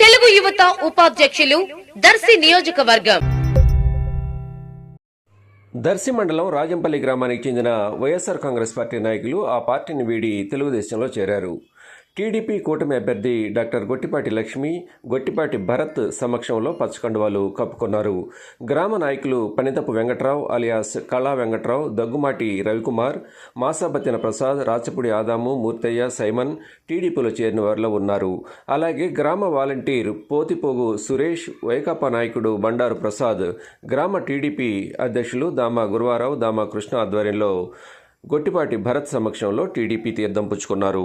తెలుగు యువత ఉపాధ్యక్షులు దర్శి నియోజకవర్గం. దర్శి మండలం రాజంపల్లి గ్రామానికి చెందిన వైఎస్ఆర్ కాంగ్రెస్ పార్టీ నాయకులు ఆ పార్టీని వీడి తెలుగుదేశంలో చేరారు. టీడీపీ కూటమి అభ్యర్థి డాక్టర్ గొట్టిపాటి లక్ష్మి గొట్టిపాటి భరత్ సమక్షంలో పచ్చకండువాలు కప్పుకొన్నారు. గ్రామ నాయకులు పనితప్పు వెంకట్రావు అలియాస్ కళా వెంకట్రావు దగ్గుమాటి రవికుమార్ మాసాబత్తిన ప్రసాద్ రాచపూడి ఆదాము మూర్తయ్య సైమన్ టీడీపీలో చేరిన వారిలో ఉన్నారు. అలాగే గ్రామ వాలంటీర్ పోతిపోగు సురేష్ వైకాపా నాయకుడు బండారు ప్రసాద్ గ్రామ టీడీపీ అధ్యక్షులు దామా గురువారావు దామా కృష్ణ ఆధ్వర్యంలో గొట్టిపాటి భరత్ సమక్షంలో టీడీపీ తీర్థం పుచ్చుకున్నారు.